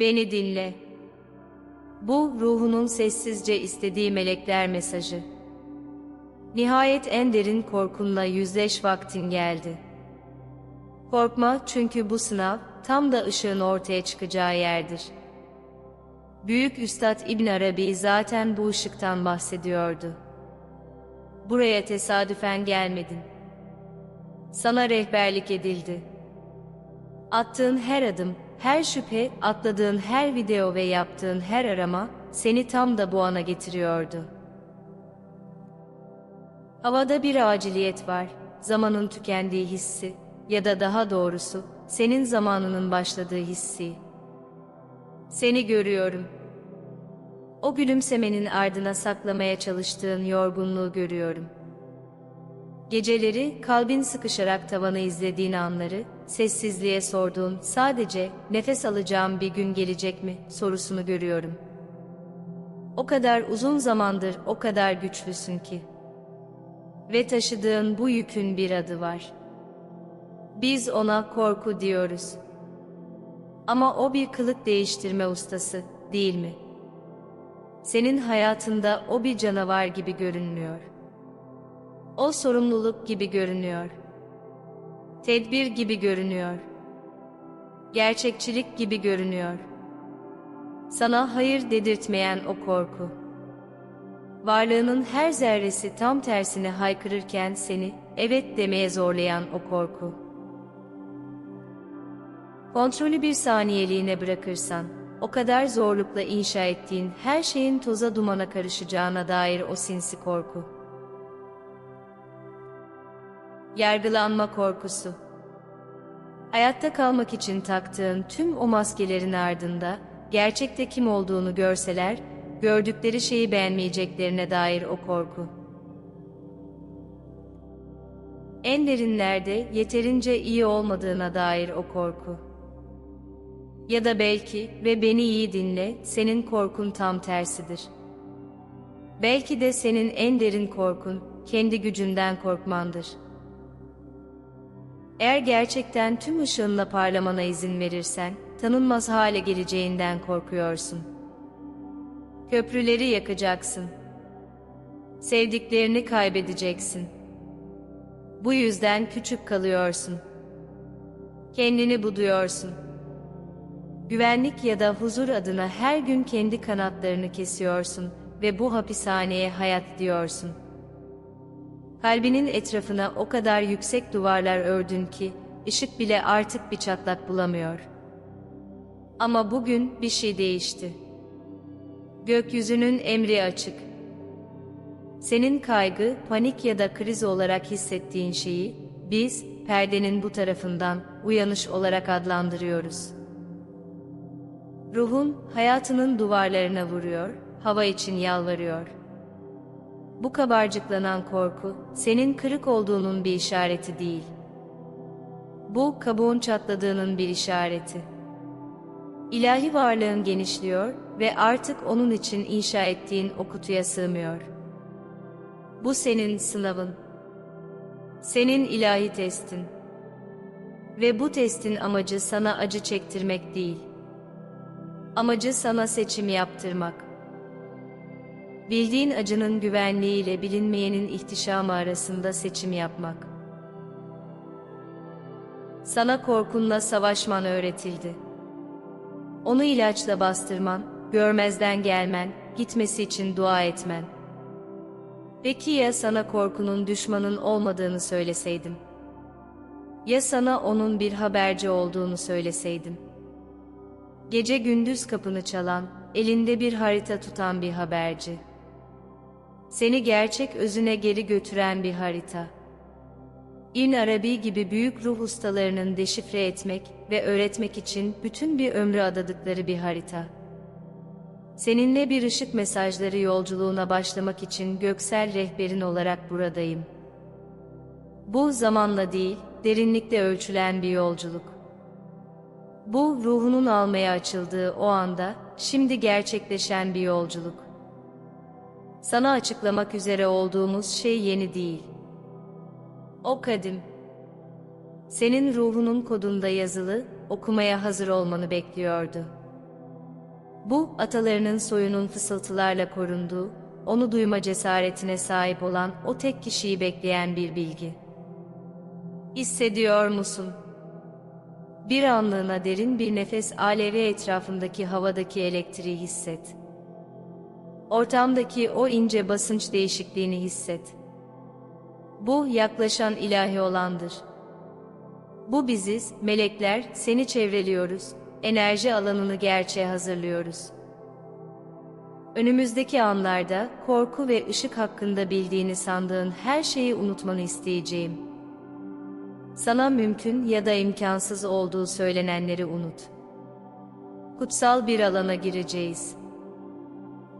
Beni dinle. Bu ruhunun sessizce istediği melekler mesajı. Nihayet en derin korkunla yüzleş vaktin geldi. Korkma çünkü bu sınav tam da ışığın ortaya çıkacağı yerdir. Büyük Üstad İbn Arabi zaten bu ışıktan bahsediyordu. Buraya tesadüfen gelmedin. Sana rehberlik edildi. Attığın her adım, her şüphe, atladığın her video ve yaptığın her arama seni tam da bu ana getiriyordu. Havada bir aciliyet var, zamanın tükendiği hissi ya da daha doğrusu senin zamanının başladığı hissi. Seni görüyorum. O gülümsemenin ardına saklamaya çalıştığın yorgunluğu görüyorum. Geceleri kalbin sıkışarak tavanı izlediğin anları, sessizliğe sorduğun sadece nefes alacağım bir gün gelecek mi sorusunu görüyorum. O kadar uzun zamandır o kadar güçlüsün ki. Ve taşıdığın bu yükün bir adı var. Biz ona korku diyoruz. Ama o bir kılık değiştirme ustası, değil mi? Senin hayatında o bir canavar gibi görünmüyor. O sorumluluk gibi görünüyor. Tedbir gibi görünüyor. Gerçekçilik gibi görünüyor. Sana hayır dedirtmeyen o korku. Varlığının her zerresi tam tersine haykırırken seni evet demeye zorlayan o korku. Kontrolü bir saniyeliğine bırakırsan, o kadar zorlukla inşa ettiğin her şeyin toza dumana karışacağına dair o sinsi korku. Yargılanma korkusu. Hayatta kalmak için taktığın tüm o maskelerin ardında gerçekte kim olduğunu görseler, gördükleri şeyi beğenmeyeceklerine dair o korku. En derinlerde yeterince iyi olmadığına dair o korku. Ya da belki ve beni iyi dinle, senin korkun tam tersidir. Belki de senin en derin korkun kendi gücünden korkmandır. Eğer gerçekten tüm ışığınla parlamana izin verirsen, tanınmaz hale geleceğinden korkuyorsun. Köprüleri yakacaksın. Sevdiklerini kaybedeceksin. Bu yüzden küçük kalıyorsun. Kendini buduyorsun. Güvenlik ya da huzur adına her gün kendi kanatlarını kesiyorsun ve bu hapishaneye hayat diyorsun. Kalbinin etrafına o kadar yüksek duvarlar ördün ki ışık bile artık bir çatlak bulamıyor. Ama bugün bir şey değişti. Gökyüzünün emri açık. Senin kaygı, panik ya da kriz olarak hissettiğin şeyi biz perdenin bu tarafından uyanış olarak adlandırıyoruz. Ruhun hayatının duvarlarına vuruyor, hava için yalvarıyor. Bu kabarcıklanan korku senin kırık olduğunun bir işareti değil. Bu kabuğun çatladığının bir işareti. İlahi varlığın genişliyor ve artık onun için inşa ettiğin o kutuya sığmıyor. Bu senin sınavın. Senin ilahi testin. Ve bu testin amacı sana acı çektirmek değil. Amacı sana seçim yaptırmak. Bildiğin acının güvenliğiyle bilinmeyenin ihtişamı arasında seçim yapmak. Sana korkunla savaşman öğretildi. Onu ilaçla bastırman, görmezden gelmen, gitmesi için dua etmen. Peki ya sana korkunun düşmanın olmadığını söyleseydim? Ya sana onun bir haberci olduğunu söyleseydim? Gece gündüz kapını çalan, elinde bir harita tutan bir haberci. Seni gerçek özüne geri götüren bir harita. İbn Arabi gibi büyük ruh ustalarının deşifre etmek ve öğretmek için bütün bir ömrü adadıkları bir harita. Seninle bir ışık mesajları yolculuğuna başlamak için göksel rehberin olarak buradayım. Bu zamanla değil, derinlikte ölçülen bir yolculuk. Bu ruhunun almaya açıldığı o anda, şimdi gerçekleşen bir yolculuk. Sana açıklamak üzere olduğumuz şey yeni değil. O kadim. Senin ruhunun kodunda yazılı, okumaya hazır olmanı bekliyordu. Bu, atalarının soyunun fısıltılarla korunduğu, onu duyma cesaretine sahip olan o tek kişiyi bekleyen bir bilgi. Hissediyor musun? Bir anlığına derin bir nefes alevi etrafındaki havadaki elektriği hisset. Ortamdaki o ince basınç değişikliğini hisset. Bu yaklaşan ilahi olandır. Bu biziz, melekler, seni çevreliyoruz, enerji alanını gerçeğe hazırlıyoruz. Önümüzdeki anlarda korku ve ışık hakkında bildiğini sandığın her şeyi unutmanı isteyeceğim. Sana mümkün ya da imkansız olduğu söylenenleri unut. Kutsal bir alana gireceğiz.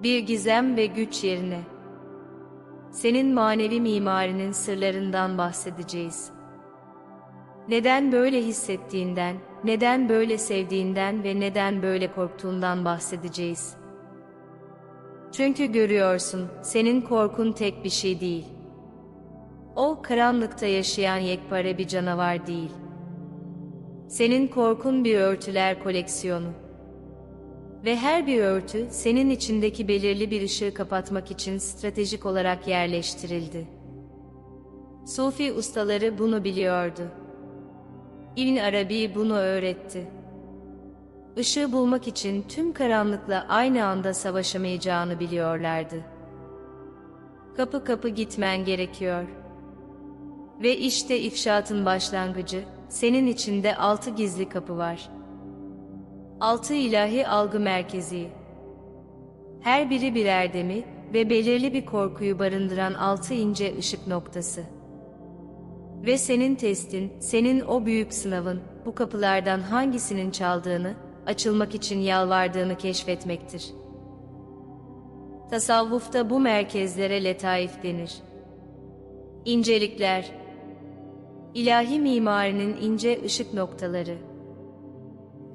Bir gizem ve güç yerine. Senin manevi mimarinin sırlarından bahsedeceğiz. Neden böyle hissettiğinden, neden böyle sevdiğinden ve neden böyle korktuğundan bahsedeceğiz. Çünkü görüyorsun, senin korkun tek bir şey değil. O karanlıkta yaşayan yekpare bir canavar değil. Senin korkun bir örtüler koleksiyonu. Ve her bir örtü senin içindeki belirli bir ışığı kapatmak için stratejik olarak yerleştirildi. Sufi ustaları bunu biliyordu. İbn Arabi bunu öğretti. Işığı bulmak için tüm karanlıkla aynı anda savaşamayacağını biliyorlardı. Kapı kapı gitmen gerekiyor. Ve işte ifşaatın başlangıcı, senin içinde altı gizli kapı var. Altı ilahi algı merkezi. Her biri bir erdemi ve belirli bir korkuyu barındıran altı ince ışık noktası. Ve senin testin, senin o büyük sınavın, bu kapılardan hangisinin çaldığını, açılmak için yalvardığını keşfetmektir. Tasavvufta bu merkezlere letaif denir. İncelikler, ilahi mimarinin ince ışık noktaları.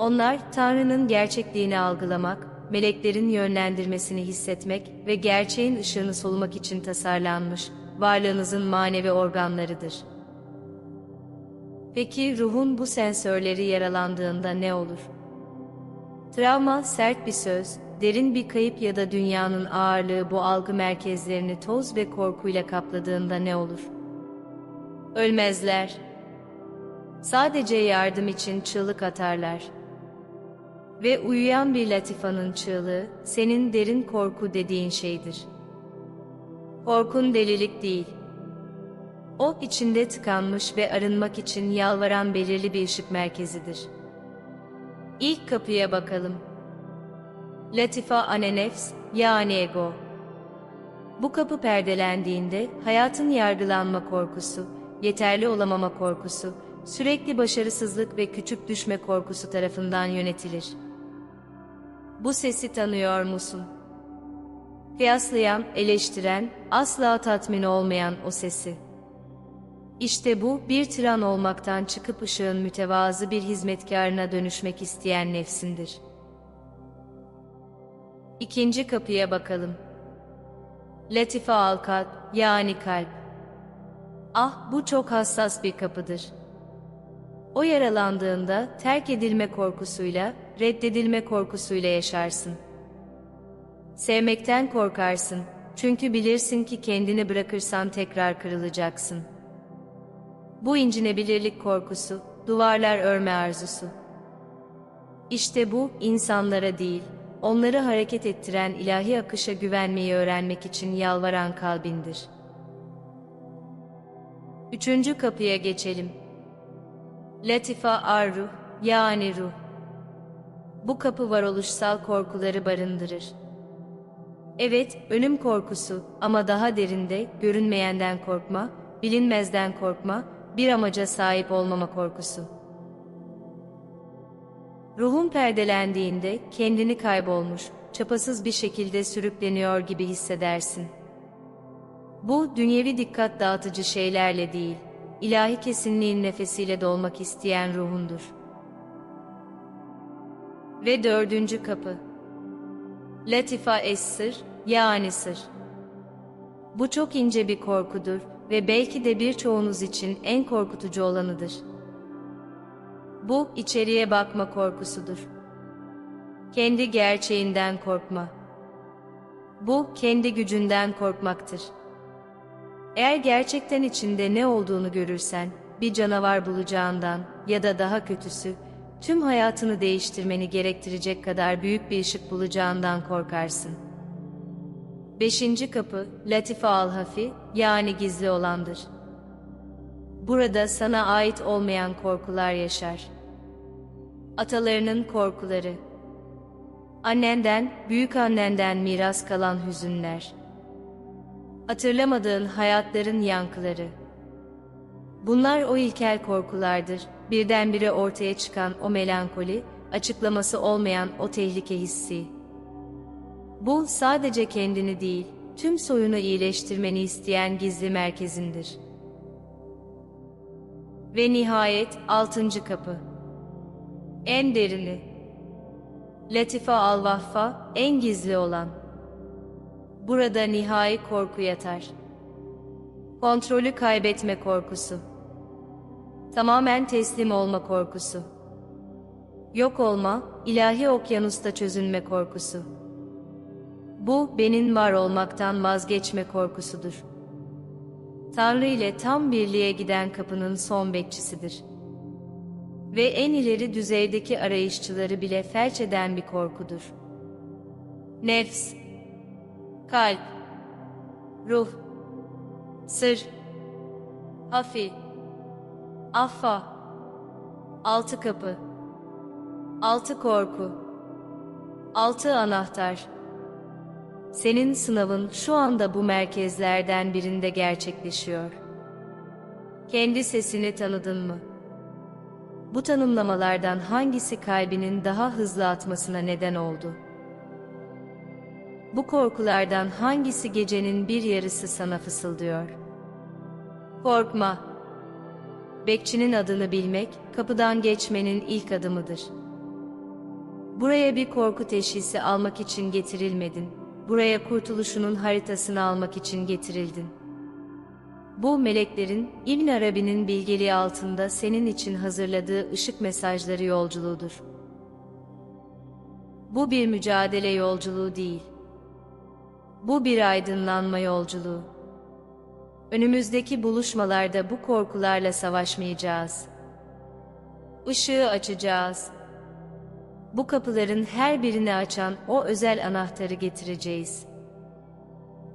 Onlar, Tanrı'nın gerçekliğini algılamak, meleklerin yönlendirmesini hissetmek ve gerçeğin ışığını solumak için tasarlanmış, varlığınızın manevi organlarıdır. Peki ruhun bu sensörleri yaralandığında ne olur? Travma sert bir söz, derin bir kayıp ya da dünyanın ağırlığı bu algı merkezlerini toz ve korkuyla kapladığında ne olur? Ölmezler. Sadece yardım için çığlık atarlar. Ve uyuyan bir latifanın çığlığı, senin derin korku dediğin şeydir. Korkun delilik değil. O içinde tıkanmış ve arınmak için yalvaran belirli bir ışık merkezidir. İlk kapıya bakalım. Latifa anenefs, yani ego. Bu kapı perdelendiğinde hayatın yargılanma korkusu, yeterli olamama korkusu, sürekli başarısızlık ve küçük düşme korkusu tarafından yönetilir. Bu sesi tanıyor musun? Kıyaslayan, eleştiren, asla tatmin olmayan o sesi. İşte bu, bir tiran olmaktan çıkıp ışığın mütevazı bir hizmetkarına dönüşmek isteyen nefsindir. İkinci kapıya bakalım. Latife alkat, yani kalp. Ah, bu çok hassas bir kapıdır. O yaralandığında terk edilme korkusuyla, reddedilme korkusuyla yaşarsın. Sevmekten korkarsın, çünkü bilirsin ki kendini bırakırsan tekrar kırılacaksın. Bu incinebilirlik korkusu, duvarlar örme arzusu. İşte bu, insanlara değil, onları hareket ettiren ilahi akışa güvenmeyi öğrenmek için yalvaran kalbindir. Üçüncü kapıya geçelim. Latifa Arruh, yani ruh. Bu kapı varoluşsal korkuları barındırır. Evet, ölüm korkusu ama daha derinde, görünmeyenden korkma, bilinmezden korkma, bir amaca sahip olmama korkusu. Ruhun perdelendiğinde kendini kaybolmuş, çapasız bir şekilde sürükleniyor gibi hissedersin. Bu dünyevi dikkat dağıtıcı şeylerle değil, ilahi kesinliğin nefesiyle dolmak isteyen ruhundur. Ve dördüncü kapı. Latifa es-sır, yani sır. Bu çok ince bir korkudur ve belki de birçoğunuz için en korkutucu olanıdır. Bu içeriye bakma korkusudur. Kendi gerçeğinden korkma. Bu kendi gücünden korkmaktır. Eğer gerçekten içinde ne olduğunu görürsen, bir canavar bulacağından ya da daha kötüsü, tüm hayatını değiştirmeni gerektirecek kadar büyük bir ışık bulacağından korkarsın. Beşinci kapı, Latife al-Hafi, yani gizli olandır. Burada sana ait olmayan korkular yaşar. Atalarının korkuları. Annenden, büyük annenden miras kalan hüzünler. Hatırlamadığın hayatların yankıları. Bunlar o ilkel korkulardır. Birdenbire ortaya çıkan o melankoli, açıklaması olmayan o tehlike hissi. Bu sadece kendini değil, tüm soyunu iyileştirmeni isteyen gizli merkezindir. Ve nihayet altıncı kapı. En derini. Latife al-Vahfa, en gizli olan. Burada nihai korku yatar. Kontrolü kaybetme korkusu. Tamamen teslim olma korkusu. Yok olma, ilahi okyanusta çözünme korkusu. Bu, benim var olmaktan vazgeçme korkusudur. Tanrı ile tam birliğe giden kapının son bekçisidir. Ve en ileri düzeydeki arayışçıları bile felç eden bir korkudur. Nefs, kalp, ruh, sır, hafi, affa, altı kapı, altı korku, altı anahtar. Senin sınavın şu anda bu merkezlerden birinde gerçekleşiyor. Kendi sesini tanıdın mı? Bu tanımlamalardan hangisi kalbinin daha hızlı atmasına neden oldu? Bu korkulardan hangisi gecenin bir yarısı sana fısıldıyor? Korkma. Bekçinin adını bilmek, kapıdan geçmenin ilk adımıdır. Buraya bir korku teşhisi almak için getirilmedin. Buraya kurtuluşunun haritasını almak için getirildin. Bu meleklerin İbn Arabi'nin bilgeliği altında senin için hazırladığı ışık mesajları yolculuğudur. Bu bir mücadele yolculuğu değil. Bu bir aydınlanma yolculuğu. Önümüzdeki buluşmalarda bu korkularla savaşmayacağız. Işığı açacağız. Bu kapıların her birini açan o özel anahtarı getireceğiz.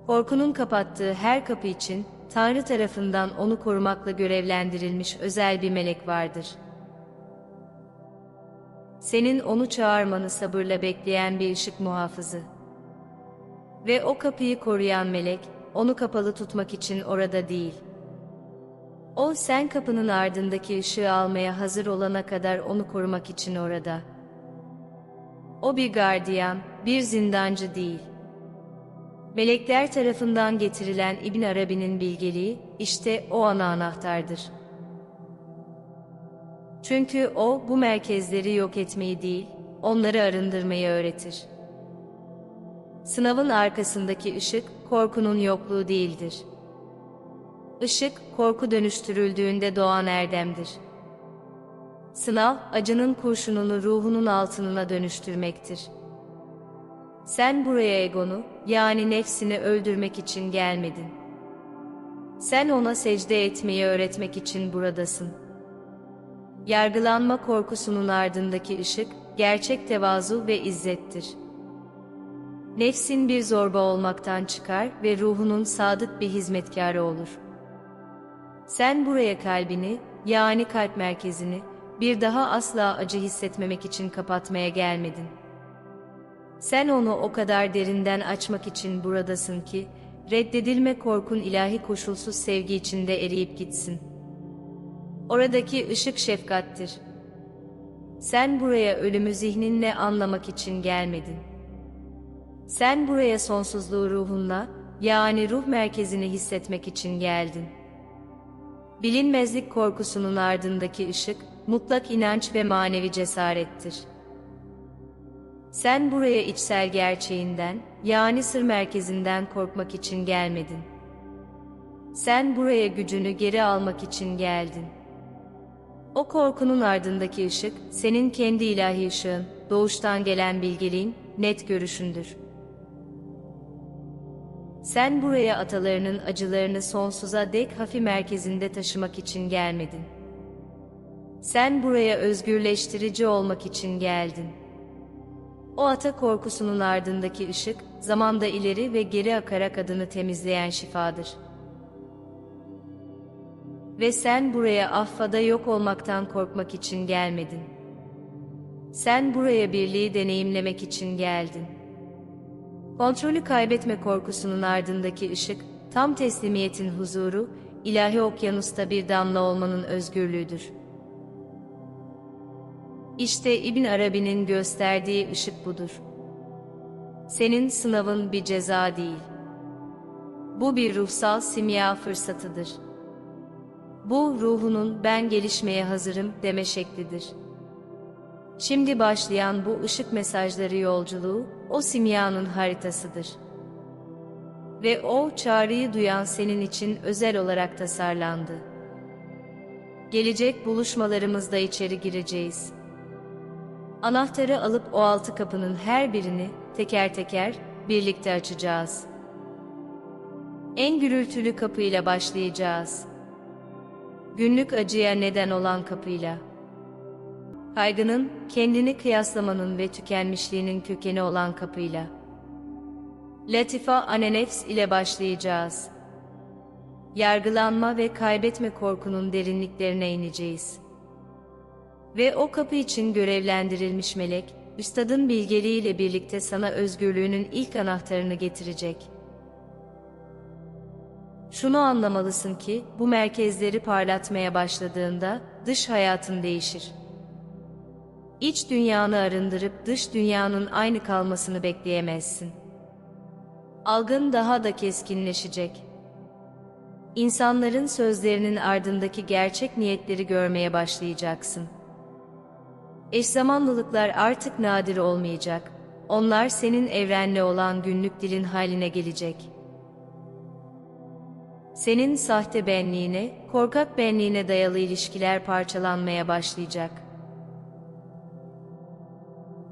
Korkunun kapattığı her kapı için Tanrı tarafından onu korumakla görevlendirilmiş özel bir melek vardır. Senin onu çağırmanı sabırla bekleyen bir ışık muhafızı. Ve o kapıyı koruyan melek, onu kapalı tutmak için orada değil. O sen kapının ardındaki ışığı almaya hazır olana kadar onu korumak için orada. O bir gardiyan, bir zindancı değil. Melekler tarafından getirilen İbn Arabi'nin bilgeliği işte o ana anahtardır. Çünkü o bu merkezleri yok etmeyi değil, onları arındırmayı öğretir. Sınavın arkasındaki ışık korkunun yokluğu değildir. Işık korku dönüştürüldüğünde doğan erdemdir. Sınav acının kurşununu ruhunun altınına dönüştürmektir. Sen buraya egonu, yani nefsini öldürmek için gelmedin. Sen ona secde etmeyi öğretmek için buradasın. Yargılanma korkusunun ardındaki ışık, gerçek tevazu ve izzettir. Nefsin bir zorba olmaktan çıkar ve ruhunun sadık bir hizmetkarı olur. Sen buraya kalbini, yani kalp merkezini, bir daha asla acı hissetmemek için kapatmaya gelmedin. Sen onu o kadar derinden açmak için buradasın ki, reddedilme korkun ilahi koşulsuz sevgi içinde eriyip gitsin. Oradaki ışık şefkattir. Sen buraya ölümü zihninle anlamak için gelmedin. Sen buraya sonsuzluğu ruhunla, yani ruh merkezini hissetmek için geldin. Bilinmezlik korkusunun ardındaki ışık, mutlak inanç ve manevi cesarettir. Sen buraya içsel gerçeğinden, yani sır merkezinden korkmak için gelmedin. Sen buraya gücünü geri almak için geldin. O korkunun ardındaki ışık, senin kendi ilahi ışığın, doğuştan gelen bilgeliğin, net görüşündür. Sen buraya atalarının acılarını sonsuza dek hafi merkezinde taşımak için gelmedin. Sen buraya özgürleştirici olmak için geldin. O ata korkusunun ardındaki ışık, zamanda ileri ve geri akarak adını temizleyen şifadır. Ve sen buraya affada yok olmaktan korkmak için gelmedin. Sen buraya birliği deneyimlemek için geldin. Kontrolü kaybetme korkusunun ardındaki ışık, tam teslimiyetin huzuru, ilahi okyanusta bir damla olmanın özgürlüğüdür. İşte İbn Arabi'nin gösterdiği ışık budur. Senin sınavın bir ceza değil. Bu bir ruhsal simya fırsatıdır. Bu ruhunun ben gelişmeye hazırım deme şeklidir. Şimdi başlayan bu ışık mesajları yolculuğu o simyanın haritasıdır. Ve o çağrıyı duyan senin için özel olarak tasarlandı. Gelecek buluşmalarımızda içeri gireceğiz. Anahtarı alıp o altı kapının her birini teker teker birlikte açacağız. En gürültülü kapıyla başlayacağız. Günlük acıya neden olan kapıyla. Kaygının, kendini kıyaslamanın ve tükenmişliğinin kökeni olan kapıyla. Latifa anenefs ile başlayacağız. Yargılanma ve kaybetme korkunun derinliklerine ineceğiz. Ve o kapı için görevlendirilmiş melek, üstadın bilgeliğiyle birlikte sana özgürlüğünün ilk anahtarını getirecek. Şunu anlamalısın ki, bu merkezleri parlatmaya başladığında, dış hayatın değişir. İç dünyanı arındırıp dış dünyanın aynı kalmasını bekleyemezsin. Algın daha da keskinleşecek. İnsanların sözlerinin ardındaki gerçek niyetleri görmeye başlayacaksın. Eş zamanlılıklar artık nadir olmayacak. Onlar senin evrenle olan günlük dilin haline gelecek. Senin sahte benliğine, korkak benliğine dayalı ilişkiler parçalanmaya başlayacak.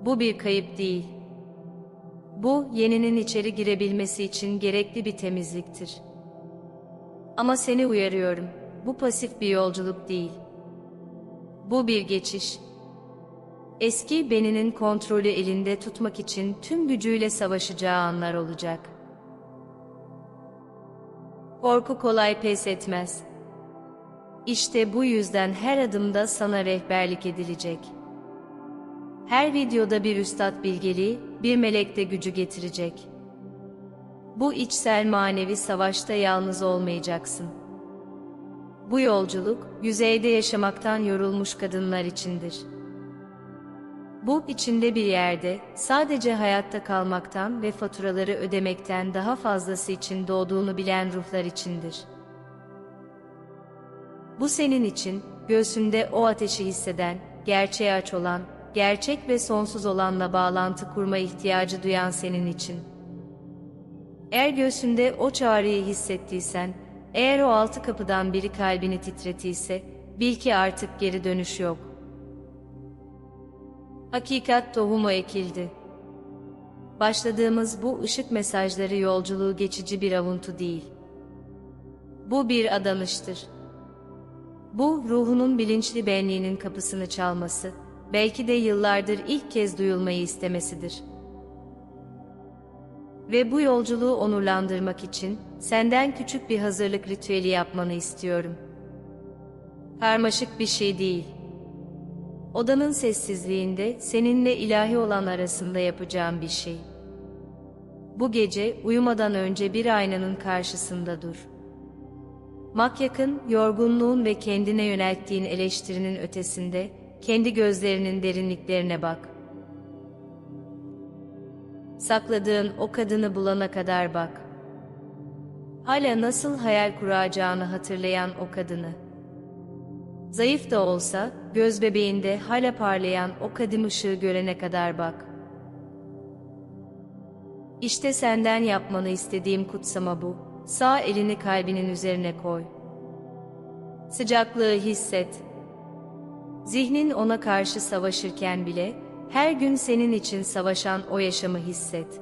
Bu bir kayıp değil. Bu, yeninin içeri girebilmesi için gerekli bir temizliktir. Ama seni uyarıyorum, bu pasif bir yolculuk değil. Bu bir geçiş. Eski beninin kontrolü elinde tutmak için tüm gücüyle savaşacağı anlar olacak. Korku kolay pes etmez. İşte bu yüzden her adımda sana rehberlik edilecek. Her videoda bir üstad bilgeliği, bir melek de gücü getirecek. Bu içsel manevi savaşta yalnız olmayacaksın. Bu yolculuk, yüzeyde yaşamaktan yorulmuş kadınlar içindir. Bu içinde bir yerde, sadece hayatta kalmaktan ve faturaları ödemekten daha fazlası için doğduğunu bilen ruhlar içindir. Bu senin için, göğsünde o ateşi hisseden, gerçeğe aç olan, gerçek ve sonsuz olanla bağlantı kurma ihtiyacı duyan senin için. Eğer göğsünde o çağrıyı hissettiysen, eğer o altı kapıdan biri kalbini titretiyse, bil ki artık geri dönüş yok. Hakikat tohumu ekildi. Başladığımız bu ışık mesajları yolculuğu geçici bir avuntu değil. Bu bir adanıştır. Bu ruhunun bilinçli benliğinin kapısını çalması, belki de yıllardır ilk kez duyulmayı istemesidir. Ve bu yolculuğu onurlandırmak için senden küçük bir hazırlık ritüeli yapmanı istiyorum. Karmaşık bir şey değil. Odanın sessizliğinde seninle ilahi olan arasında yapacağım bir şey. Bu gece uyumadan önce bir aynanın karşısında dur. Makyakın, yorgunluğun ve kendine yönelttiğin eleştirinin ötesinde kendi gözlerinin derinliklerine bak. Sakladığın o kadını bulana kadar bak. Hala nasıl hayal kuracağını hatırlayan o kadını. Zayıf da olsa, göz bebeğinde hala parlayan o kadim ışığı görene kadar bak. İşte senden yapmanı istediğim kutsama bu. Sağ elini kalbinin üzerine koy. Sıcaklığı hisset. Zihnin ona karşı savaşırken bile, her gün senin için savaşan o yaşamı hisset.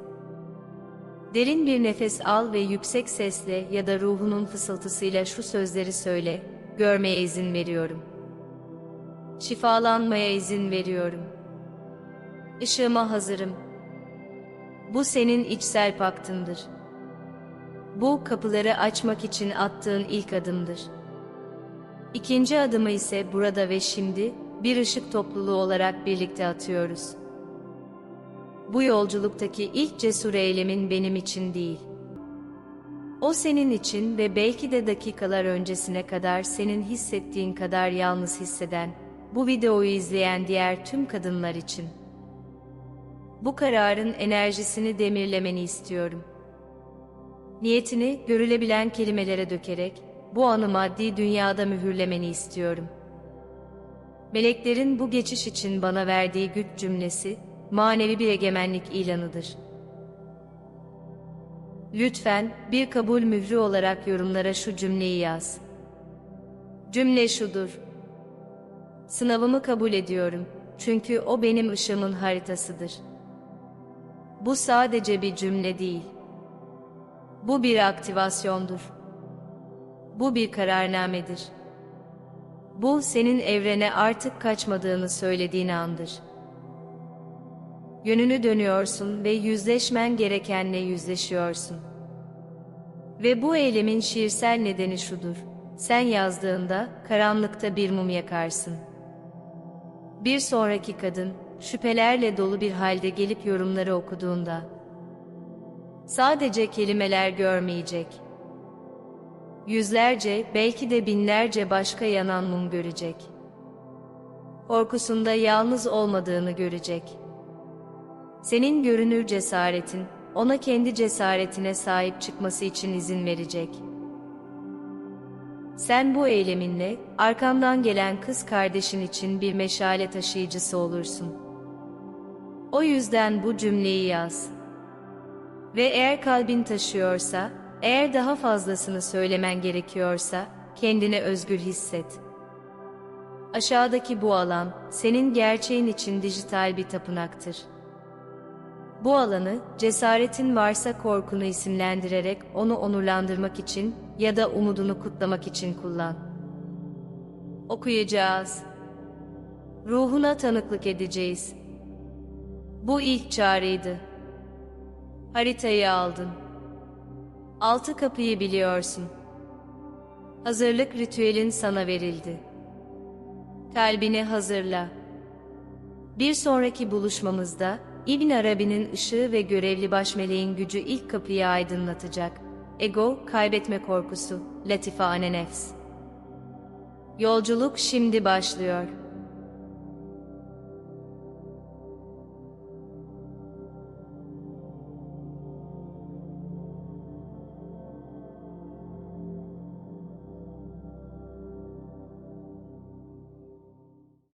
Derin bir nefes al ve yüksek sesle ya da ruhunun fısıltısıyla şu sözleri söyle, görmeye izin veriyorum. Şifalanmaya izin veriyorum. Işığıma hazırım. Bu senin içsel paktındır. Bu kapıları açmak için attığın ilk adımdır. İkinci adımı ise burada ve şimdi bir ışık topluluğu olarak birlikte atıyoruz. Bu yolculuktaki ilk cesur eylemin benim için değil. O senin için ve belki de dakikalar öncesine kadar senin hissettiğin kadar yalnız hisseden, bu videoyu izleyen diğer tüm kadınlar için. Bu kararın enerjisini demirlemeni istiyorum. Niyetini görülebilen kelimelere dökerek bu anı maddi dünyada mühürlemeni istiyorum. Meleklerin bu geçiş için bana verdiği güç cümlesi manevi bir egemenlik ilanıdır. Lütfen bir kabul mührü olarak yorumlara şu cümleyi yaz. Cümle şudur. Sınavımı kabul ediyorum çünkü o benim ışığımın haritasıdır. Bu sadece bir cümle değil. Bu bir aktivasyondur. Bu bir kararnamedir. Bu senin evrene artık kaçmadığını söylediğin andır. Yönünü dönüyorsun ve yüzleşmen gerekenle yüzleşiyorsun. Ve bu eylemin şiirsel nedeni şudur. Sen yazdığında karanlıkta bir mum yakarsın. Bir sonraki kadın şüphelerle dolu bir halde gelip yorumları okuduğunda sadece kelimeler görmeyecek. Yüzlerce, belki de binlerce başka yanan mum görecek. Korkusunda yalnız olmadığını görecek. Senin görünür cesaretin, ona kendi cesaretine sahip çıkması için izin verecek. Sen bu eyleminle, arkamdan gelen kız kardeşin için bir meşale taşıyıcısı olursun. O yüzden bu cümleyi yaz. Ve eğer kalbin taşıyorsa, eğer daha fazlasını söylemen gerekiyorsa, kendine özgür hisset. Aşağıdaki bu alan, senin gerçeğin için dijital bir tapınaktır. Bu alanı, cesaretin varsa korkunu isimlendirerek onu onurlandırmak için ya da umudunu kutlamak için kullan. Okuyacağız. Ruhuna tanıklık edeceğiz. Bu ilk çağrıydı. Haritayı aldın. Altı kapıyı biliyorsun. Hazırlık ritüelin sana verildi. Kalbini hazırla. Bir sonraki buluşmamızda İbn Arabi'nin ışığı ve görevli baş meleğin gücü ilk kapıyı aydınlatacak. Ego, kaybetme korkusu, latife anenefs. Yolculuk şimdi başlıyor.